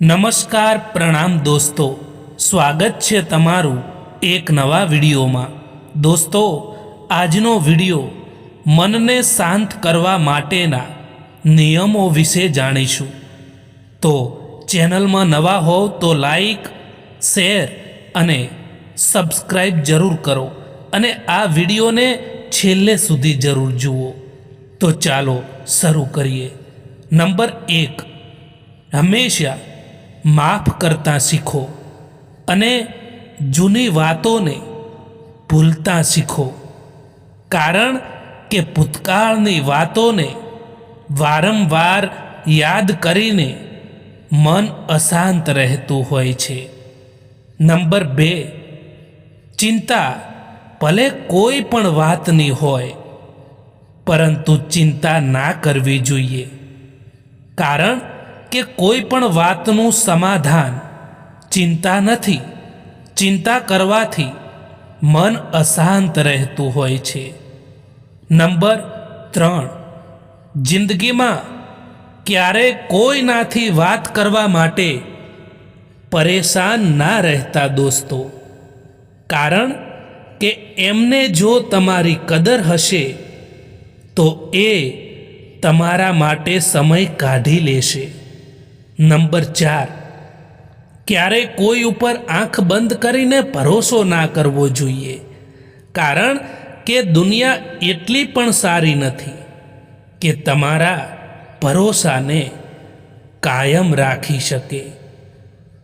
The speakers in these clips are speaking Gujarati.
નમસ્કાર પ્રણામ દોસ્તો. સ્વાગત છે તમારું એક નવા વિડીયોમાં. દોસ્તો, આજનો વીડિયો મનને શાંત કરવા માટેના નિયમો વિશે જાણીશું. તો ચેનલમાં નવા હોવ તો લાઈક, શેર અને સબસ્ક્રાઈબ જરૂર કરો અને આ વિડીયોને છેલ્લે સુધી જરૂર જુઓ. તો ચાલો શરૂ કરીએ. નંબર એક, હંમેશા માફ કરતા શીખો અને જૂની વાતોને ભૂલતા શીખો. કારણ કે ભૂતકાળની વાતોને વારંવાર યાદ કરીને મન અશાંત રહેતું હોય છે. નંબર બે, ચિંતા ભલે કોઈ પણ વાતની હોય, પરંતુ ચિંતા ના કરવી જોઈએ. કારણ કે કોઈ પણ વાતનું સમાધાન ચિંતા નથી. ચિંતા કરવાથી મન અશાંત રહેતું હોય છે. નંબર ત્રણ. જિંદગીમાં ક્યારે કોઈનાથી વાત કરવા માટે પરેશાન ના રહેતા દોસ્તો. કારણ કે એમને જો તમારી કદર હશે, તો એ તમારા માટે સમય કાઢી લેશે. નંબર ચાર. ક્યારે કોઈ ઉપર આંખ બંધ કરીને ભરોસો ના કરવો જોઈએ? કારણ કે દુનિયા એટલી પણ સારી નથી કે તમારા ભરોસાને કાયમ રાખી શકે.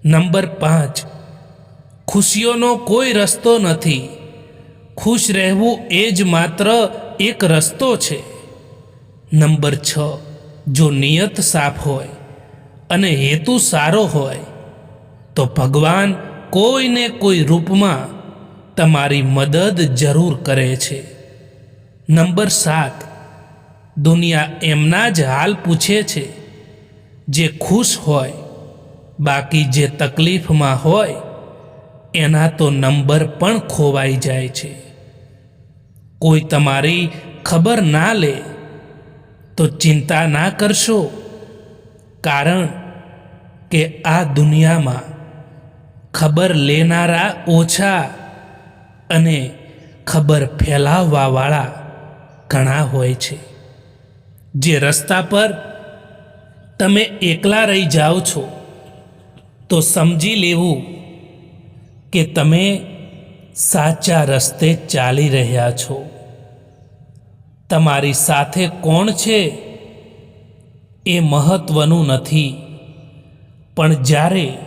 નંબર પાંચ. ખુશીઓનો કોઈ રસ્તો નથી. ખુશ રહેવું એ જ માત્ર એક રસ્તો છે. નંબર છ. જો નિયત સાફ હોય અને હેતુ સારો હોય, તો ભગવાન કોઈને કોઈ રૂપમાં તમારી મદદ જરૂર કરે છે. નંબર સાત, દુનિયા એમના જ હાલ પૂછે છે. જે ખુશ હોય, બાકી જે તકલીફમાં હોય, એના તો નંબર પણ ખોવાઈ જાય છે. કોઈ તમારી ખબર ના લે, તો ચિંતા ના કરશો. કારણ કે આ દુનિયામાં ખબર લેનારા ઓછા અને ખબર ફેલાવવાવાળા ઘણા હોય છે. જે રસ્તા પર તમે એકલા રહી જાઓ છો, તો સમજી લેવું કે તમે સાચા રસ્તે ચાલી રહ્યા છો. તમારી સાથે કોણ છે એ મહત્વનું નથી. પણ જ્યારે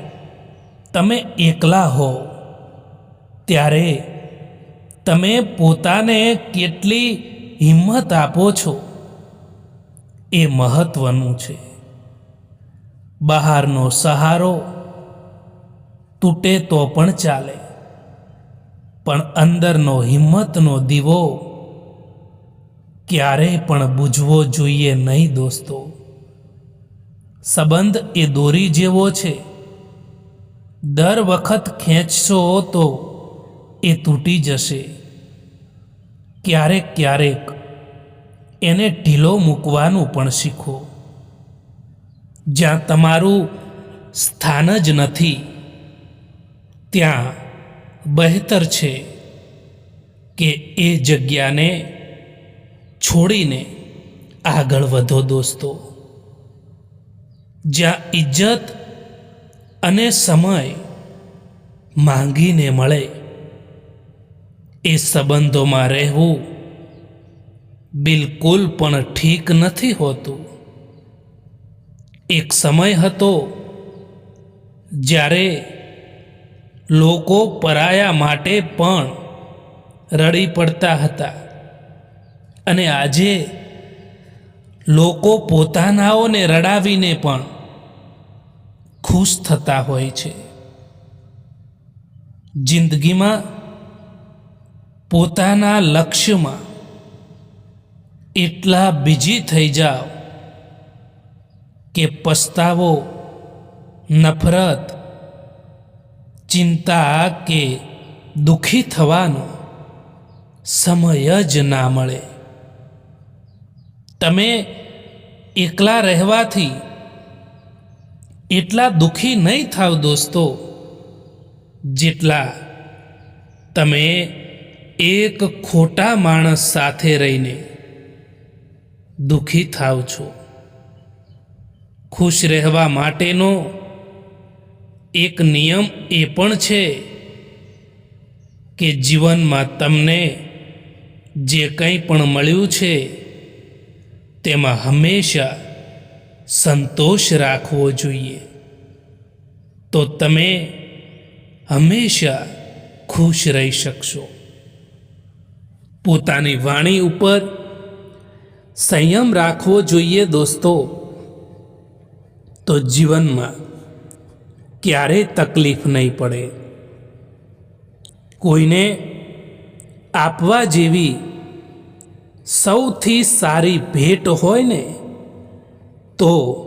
તમે એકલા હો, ત્યારે તમે પોતાને કેટલી હિંમત આપો છો એ મહત્વનું છે. બહારનો સહારો તૂટે તો પણ ચાલે, પણ અંદરનો હિંમતનો દીવો ક્યારેય પણ બૂઝવો જોઈએ નહીં દોસ્તો. સંબંધ એ દોરી જેવો છે. દર વખત ખેંચશો તો એ તૂટી જશે. ક્યારેક ક્યારેક એને ઢીલો મૂકવાનું પણ શીખો. જ્યાં તમારું સ્થાન જ નથી, ત્યાં બહેતર છે કે એ જગ્યાને છોડીને આગળ વધો દોસ્તો. જ્યાં ઇજ્જત અને સમય માંગીને મળે, એ સંબંધોમાં રહેવું બિલકુલ પણ ઠીક નથી હોતું. એક સમય હતો જ્યારે લોકો પરાયા માટે પણ રડી પડતા હતા અને આજે લોકો પોતાનાઓને રડાવીને પણ ખુશ થતા હોય છે. જિંદગીમાં પોતાના લક્ષ્યમાં એટલા બીજી થઈ જાઓ કે પસ્તાવો, નફરત, ચિંતા કે દુઃખી થવાનો સમય જ ના મળે. તમે એકલા રહેવાથી એટલા દુઃખી નહીં થાવ દોસ્તો, જેટલા તમે એક ખોટા માણસ સાથે રહીને દુઃખી થાવ છો. ખુશ રહેવા માટેનો એક નિયમ એ પણ છે કે જીવનમાં તમને જે કંઈ પણ મળ્યું છે, તેમાં હંમેશા સંતોષ રાખવો જોઈએ. તો તમે હંમેશા ખુશ રહી શકશો. પોતાની વાણી ઉપર સંયમ રાખવો જોઈએ દોસ્તો. તો જીવનમાં ક્યારેય તકલીફ નહીં પડે. કોઈને આપવા જેવી સૌથી સારી ભેટ હોય ને તો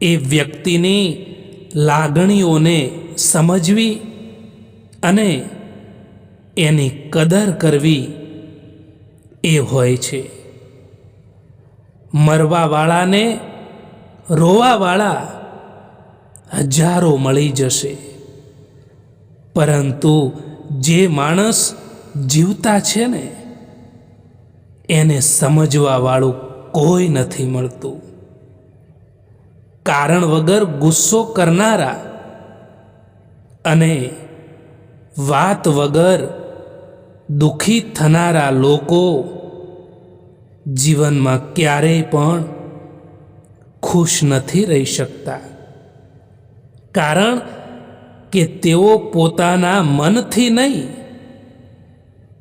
એ વ્યક્તિની લાગણીઓને સમજવી અને એની કદર કરવી એ હોય છે. મરવાવાળાને રોવાવાળા હજારો મળી જશે. પરંતુ જે માણસ જીવતા છે ને, એને સમજવાવાળું કોઈ નથી મળતું. કારણ વગર ગુસ્સો કરનારા અને વાત વગર દુઃખી થનારા લોકો જીવનમાં ક્યારેય પણ ખુશ નથી રહી શકતા. કારણ કે તેઓ પોતાના મનથી નહીં,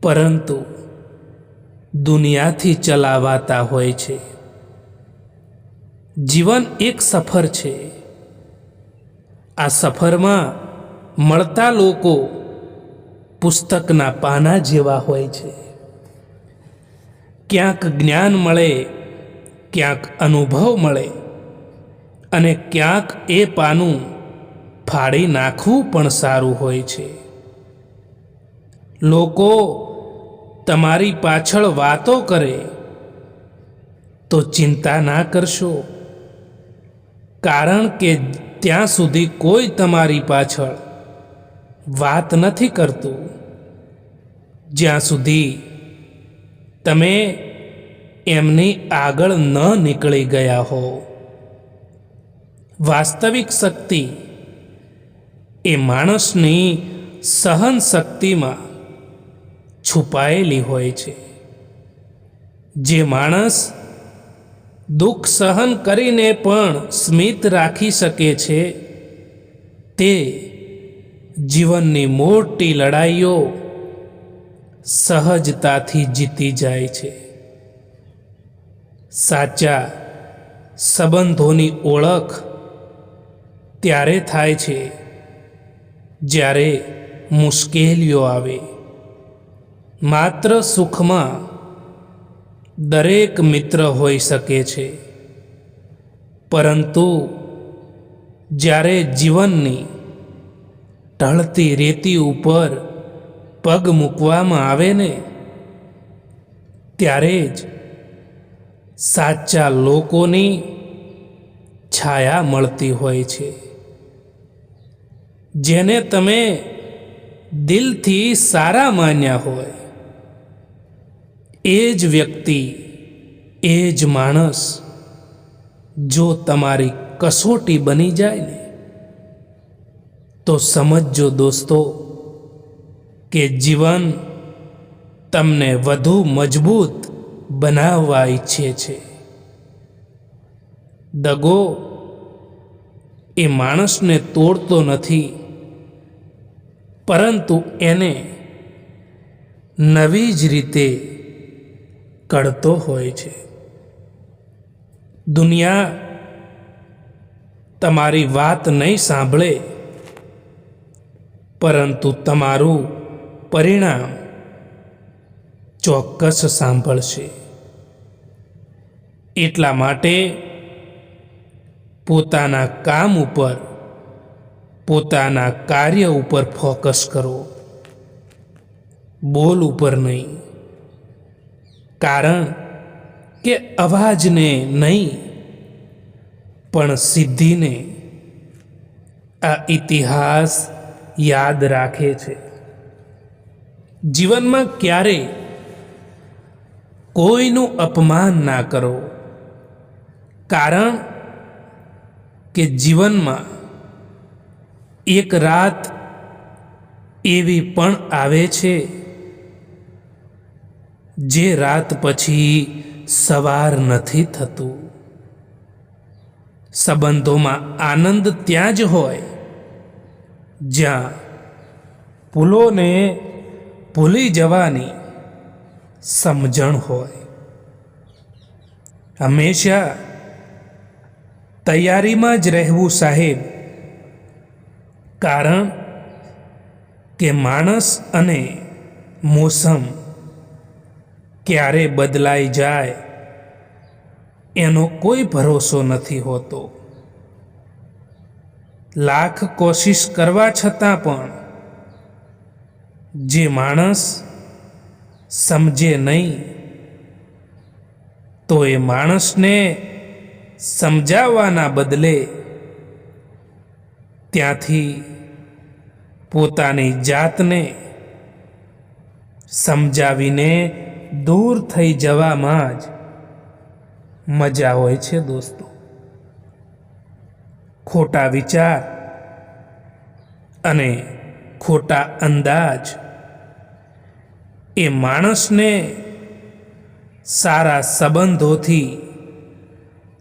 પરંતુ દુનિયાથી ચલાવાતા હોય છે. જીવન એક સફર છે. આ સફરમાં મળતા લોકો પુસ્તકના પાના જેવા હોય છે. ક્યાંક જ્ઞાન મળે, ક્યાંક અનુભવ મળે અને ક્યાંક એ પાનું ફાડી નાખવું પણ સારું હોય છે. લોકો તમારી પાછળ વાતો કરે તો ચિંતા ના કરશો. કારણ કે ત્યાં સુધી કોઈ તમારી પાછળ વાત નથી કરતું. જ્યાં સુધી તમે એમની આગળ ન નીકળી ગયા હો. વાસ્તવિક શક્તિ એ માણસની સહન શક્તિમાં છુપાયેલી હોય છે. જે માણસ દુઃખ સહન કરીને પણ સ્મિત રાખી શકે છે. તે જીવનની મોટી લડાઈઓ સહજતાથી જીતી જાય છે. સાચા સંબંધોની ઓળખ ત્યારે થાય છે જ્યારે મુશ્કેલીઓ આવે. માત્ર સુખમાં દરેક મિત્ર હોઈ શકે છે. પરંતુ જ્યારે જીવનની ઢળતી રેતી ઉપર પગ મૂકવામાં આવે ને, ત્યારે જ સાચા લોકોની છાયા મળતી હોય છે. જેને તમે દિલથી સારા માન્યા હોય એ જ વ્યક્તિ, એ જ માણસ જો તમારી કસોટી બની જાય ને, તો સમજજો દોસ્તો કે જીવન તમને વધુ મજબૂત બનાવવા ઈચ્છે છે. દગો, એ માણસને તોડતો નથી, પરંતુ એને નવી જ રીતે કળતો હોય છે. દુનિયા તમારી વાત નહીં સાંભળે, પરંતુ તમારું પરિણામ ચોક્કસ સાંભળશે. એટલા માટે પોતાના કામ ઉપર, પોતાના કાર્ય ઉપર ફોકસ કરો. બોલ ઉપર નહીં. કારણ કે અવાજને નહીં, પણ સિદ્ધિને આ ઇતિહાસ યાદ રાખે છે. જીવનમાં ક્યારે કોઈનું અપમાન ના કરો, કારણ કે જીવનમાં એક રાત એવી પણ આવે છે જે રાત પછી સવાર નથી થતું. સંબંધોમાં આનંદ ત્યાં જ હોય, જ્યાં ભૂલોને ભૂલી જવાની સમજણ હોય. હંમેશા તૈયારીમાં જ રહેવું સાહેબ, કારણ કે માણસ અને મોસમ ક્યારે બદલાઈ જાય, એનો કોઈ ભરોસો નથી હોતો. લાખ કોશિશ કરવા છતાં પણ જે માણસ સમજે નહીં, તો એ માણસને સમજાવવાના બદલે ત્યાંથી પોતાની જાતને સમજાવીને દૂર થઈ જવામાં જ મજા હોય છે દોસ્તો. ખોટા વિચાર અને ખોટા અંદાજ એ માણસને સારા સંબંધોથી,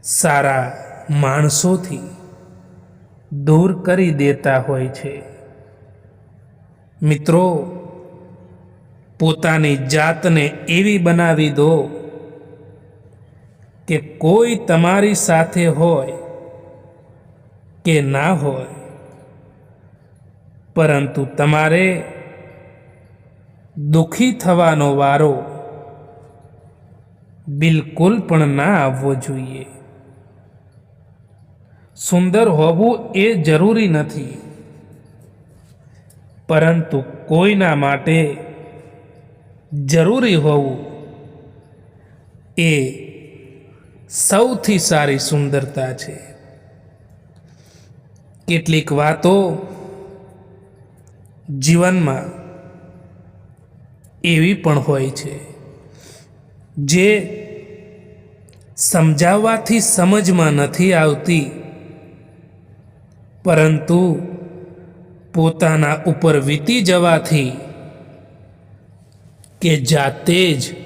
સારા માણસોથી દૂર કરી દેતા હોય છે. મિત્રો પોતાની જાતને એવી બનાવી દો કે કોઈ તમારી સાથે હોય કે ના હોય. પરંતુ તમારે દુઃખી થવાનો વારો બિલકુલ પણ ના આવવો જોઈએ. સુંદર હોવું એ જરૂરી નથી. પરંતુ કોઈના માટે જરૂરી હોવું એ સૌથી સારી સુંદરતા છે. કેટલીક વાતો જીવનમાં એવી પણ હોય છે જે સમજાવવાથી સમજમાં નથી આવતી, પરંતુ પોતાના ઉપર વીતી જવાથી કે જાતે જ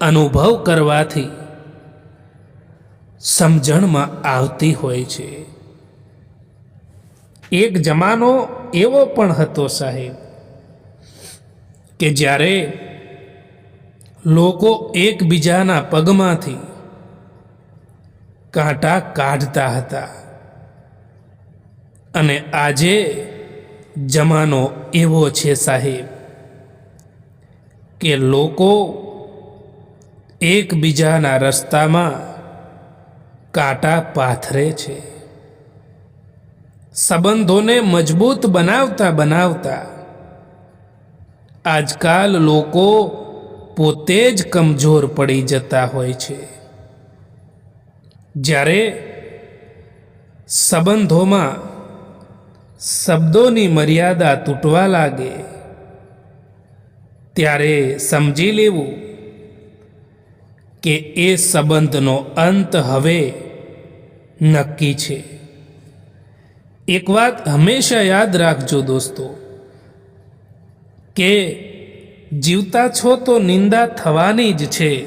અનુભવ કરવાથી સમજણમાં આવતી હોય છે. એક જમાનો એવો પણ હતો સાહેબ કે જ્યારે લોકો એકબીજાના પગમાંથી કાંટા કાઢતા હતા. અને આજે જમાનો એવો છે સાહેબ કે લોકો એકબીજાના રસ્તામાં કાંટા પાથરે છે. સંબંધોને મજબૂત બનાવતા બનાવતા આજકાલ લોકો પોતે જ કમજોર પડી જતા હોય છે. જ્યારે સંબંધોમાં શબ્દોની મર્યાદા તૂટવા લાગે ત્યારે સમજી લેવું કે એ સંબંધનો અંત હવે નક્કી છે. એક વાત હંમેશા યાદ રાખજો દોસ્તો, કે જીવતા છો તો નિંદા થવાની જ છે.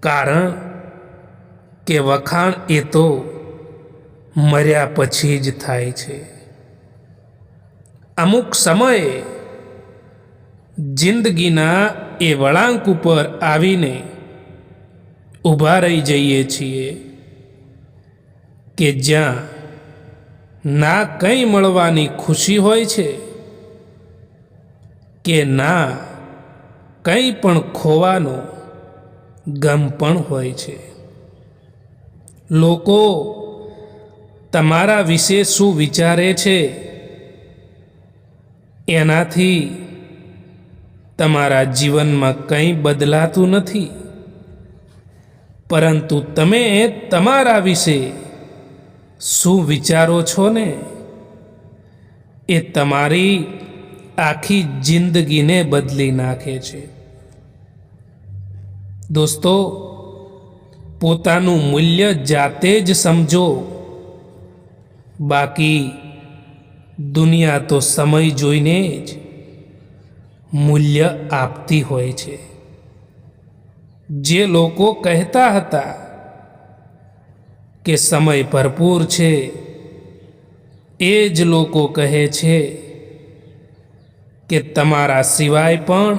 કારણ કે વખાણ એ તો મર્યા પછી જ થાય છે. અમુક સમયે જિંદગીના એ વળાંક ઉપર આવીને ઊભા રહી જઈએ છીએ કે જ્યાં ના કંઈ મળવાની ખુશી હોય છે કે ના કંઈ પણ ખોવાનો ગમ પણ હોય છે. લોકો તમારા વિશે શું વિચારે છે? એનાથી તમારા જીવનમાં કંઈ બદલાતું નથી. પરંતુ તમે તમારા વિશે શું વિચારો છો ને? એ તમારી આખી જિંદગીને બદલી નાખે છે. દોસ્તો, પોતાનું મૂલ્ય જાતે જ સમજો. બાકી દુનિયા તો સમય જોઈને જ. મૂલ્ય આપતી હોય છે. જે લોકો કહેતા હતા કે સમય ભરપૂર છે, એ જ લોકો કહે છે કે તમારા સિવાય પણ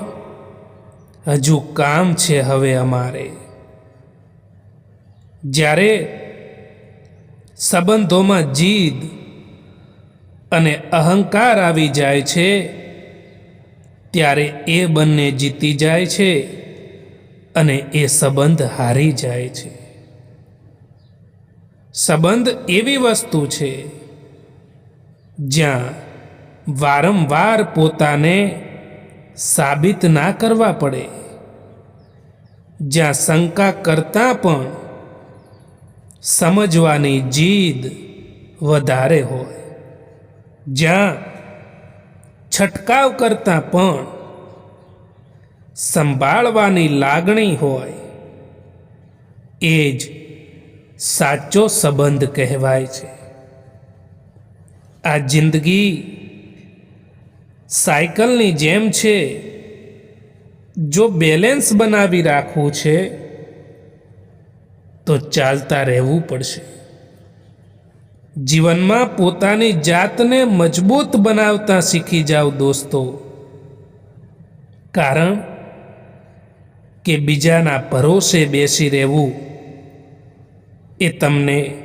હજુ કામ છે હવે અમારે. જ્યારે સંબંધોમાં જીદ અને અહંકાર આવી જાય છે ત્યારે એ બંને જીતી જાય છે અને એ સંબંધ હારી જાય છે. સંબંધ એવી વસ્તુ છે જ્યાં વારંવાર પોતાને સાબિત ના કરવા પડે, જ્યાં શંકા કરતાં પણ સમજવાની જીદ વધારે હોય, જ્યાં છટકાવ કરતાં પણ સંભાળવાની લાગણી હોય, એ જ સાચો સંબંધ કહેવાય છે. આ જિંદગી સાયકલની જેમ છે, જો બેલેન્સ બનાવી રાખવું છે, તો ચાલતા રહેવું પડશે. જીવનમાં પોતાની જાતને મજબૂત બનાવતા શીખી જાઓ દોસ્તો. કારણ કે બીજાના ભરોસે બેસી રહેવું એ તમને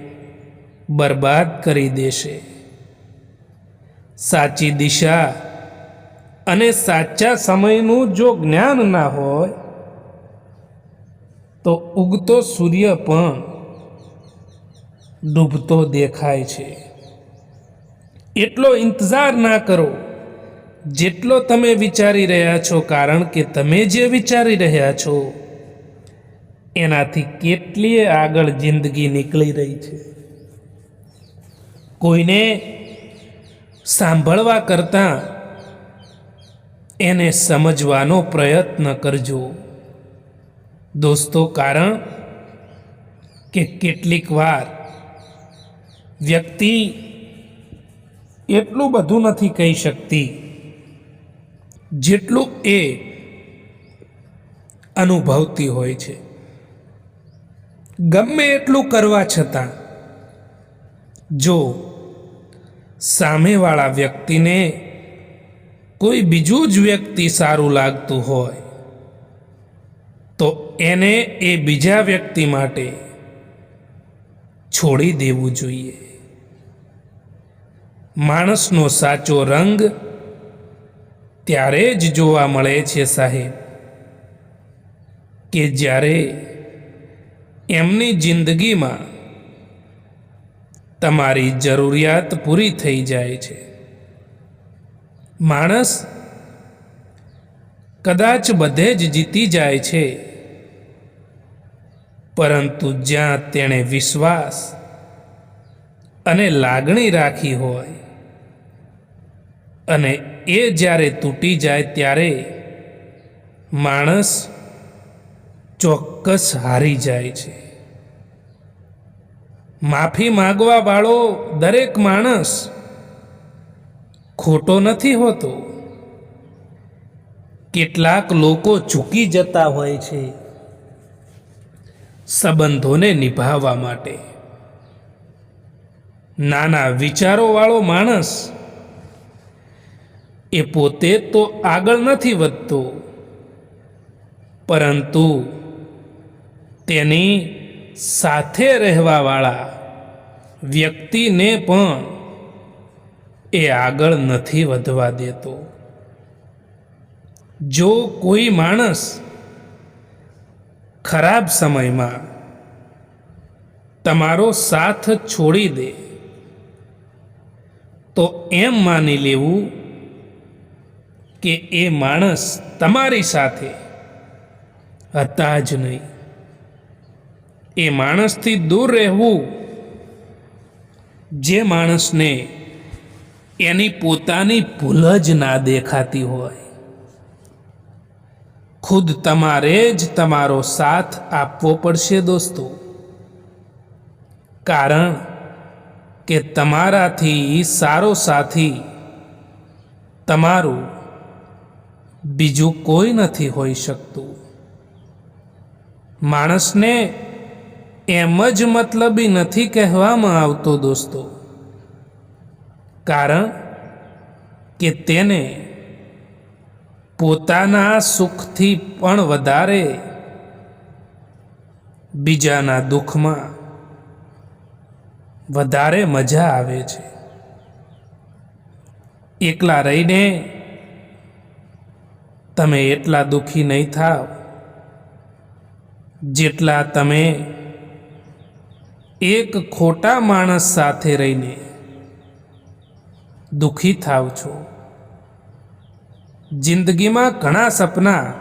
બરબાદ કરી દેશે. સાચી દિશા અને સાચા સમયનું જો જ્ઞાન ના હોય, તો ઉગતો સૂર્ય પણ ડૂબતો દેખાય છે. એટલો ઇંતજાર ના કરો. જેટલો તમે વિચારી રહ્યા છો, કારણ કે તમે જે વિચારી રહ્યા છો, એનાથી કેટલીય આગળ જિંદગી નીકળી રહી છે. કોઈને સાંભળવા કરતાં એને સમજવાનો પ્રયત્ન કરજો. દોસ્તો, કારણ કે કેટલીક વાર વ્યક્તિ એટલું બધું નથી કહી શકતી જેટલું એ અનુભવતી હોય છે. ગમે એટલું કરવા છતાં, જો સામેવાળા વ્યક્તિને કોઈ બીજું જ વ્યક્તિ સારું લાગતું હોય, તો એને એ બીજા વ્યક્તિ માટે છોડી દેવું જોઈએ. માણસનો સાચો રંગ ત્યારે જ જોવા મળે છે સાહેબ, કે જ્યારે એમની જિંદગીમાં તમારી જરૂરિયાત પૂરી થઈ જાય છે. માણસ કદાચ બધે જ જીતી જાય છે પરંતુ જ્યાં તેણે વિશ્વાસ અને લાગણી રાખી હોય અને એ જ્યારે તૂટી જાય ત્યારે માણસ ચોક્કસ હારી જાય છે. માફી માગવા વાળો દરેક માણસ ખોટો નથી હોતો. કેટલાક લોકો ચૂકી જતા હોય છે. સંબંધોને નિભાવવા માટે. નાના વિચારોવાળો માણસ એ પોતે તો આગળ નથી વધતો, પરંતુ તેની સાથે રહેવાવાળા વ્યક્તિને પણ એ આગળ નથી વધવા દેતો. જો કોઈ માણસ ખરાબ સમયમાં તમારો સાથ છોડી દે, તો એમ માની લેવું કે એ માણસ તમારી સાથે હતા જ નહીં. એ માણસથી દૂર રહેવું જે માણસને એની પોતાની ભૂલ જ ના દેખાતી હોય. ખુદ તમારે જ તમારો સાથ આપવો પડશે દોસ્તો. કારણ કે તમારાથી સારો સાથી તમારું બીજું કોઈ નથી હોઈ શકતું. માણસને એમ જ મતલબી નથી કહેવામાં આવતો દોસ્તો. કારણ કે તેને પોતાના સુખથી પણ વધારે બીજાના દુઃખમાં વધારે મજા આવે છે. એકલા રહીને તમે એટલા દુઃખી નહીં થાવ જેટલા તમે એક ખોટા માણસ સાથે રહીને દુઃખી થાવ છો. જિંદગીમાં ઘણા સપના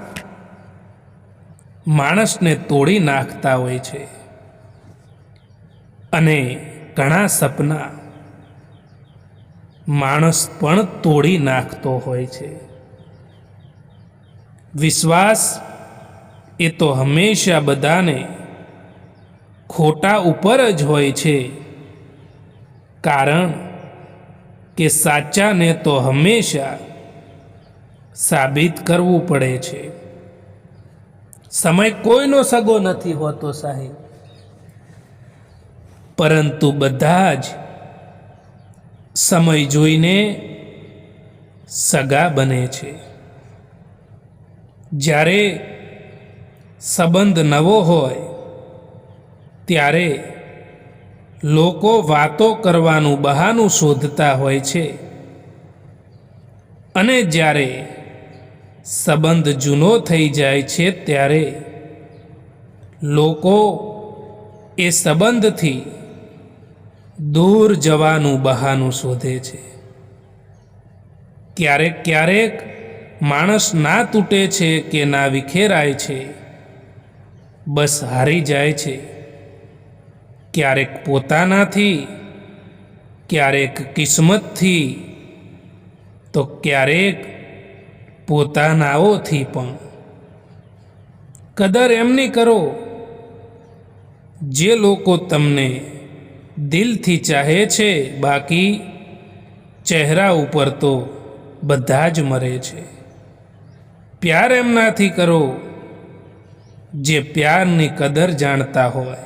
માણસને તોડી નાખતા હોય છે. અને ઘણા સપના માણસ પણ તોડી નાખતો હોય છે. વિશ્વાસ એ તો હંમેશા બધાને ખોટા ઉપર જ હોય છે. કારણ કે સાચાને તો હંમેશા સાબિત કરવું પડે છે. સમય કોઈનો સગો નથી હોતો સાહેબ. પરંતુ બધા જ સમય જોઈને સગા બને છે. જ્યારે સંબંધ નવો હોય, ત્યારે લોકો વાતો કરવાનું બહાનું શોધતા હોય છે. અને જ્યારે સંબંધ જૂનો થઈ જાય છે ત્યારે લોકો એ સંબંધથી દૂર જવાનું બહાનું શોધે છે. ક્યારેક ક્યારેક માણસ ના તૂટે છે કે ના વિખેરાય છે, બસ હારી જાય છે. ક્યારેક પોતાનાથી, ક્યારેક કિસ્મતથી, તો ક્યારેક પોતાનાઓથી પણ. કદર એમની કરો, જે લોકો તમને દિલથી ચાહે છે, બાકી ચહેરા ઉપર તો બધા જ મરે છે. પ્યાર એમનાથી કરો, જે પ્યારની કદર જાણતા હોય.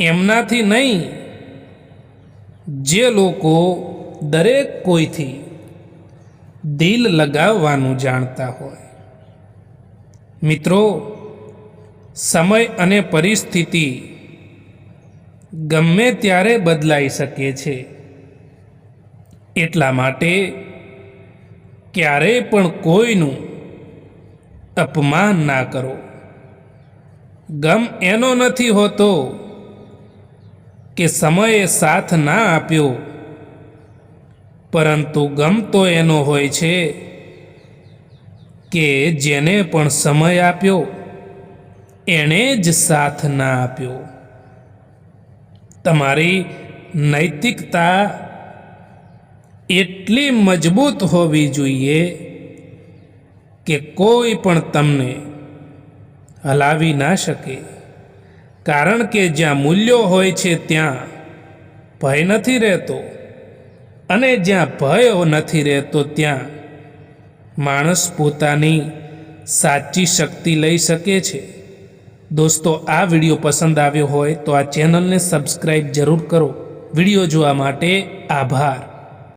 એમનાથી નહીં, જે લોકો દરેક કોઈથી દિલ લગાવવાનું જાણતા હોય. મિત્રો, સમય અને પરિસ્થિતિ ગમે ત્યારે બદલાઈ શકે છે. એટલા માટે ક્યારેય પણ કોઈનું અપમાન ના કરો. ગમ એનો નથી હોતો કે સમયે સાથ ના આપ્યો પરંતુ ગમ તો એનો હોય છે કે જેને પણ સમય આપ્યો, એણે જ સાથ ના આપ્યો. તમારી નૈતિકતા એટલી મજબૂત હોવી જોઈએ કે કોઈ પણ તમને હલાવી ના શકે. કારણ કે જ્યાં મૂલ્યો હોય છે ત્યાં ભય નથી રહેતો. અને જ્યાં ભય નથી રહેતો ત્યાં માણસ પોતાની સાચી શક્તિ લઈ શકે છે. દોસ્તો, આ વીડિયો પસંદ આવ્યો હોય તો આ ચેનલને સબસ્ક્રાઈબ જરૂર કરો. વીડિયો જોવા માટે આભાર.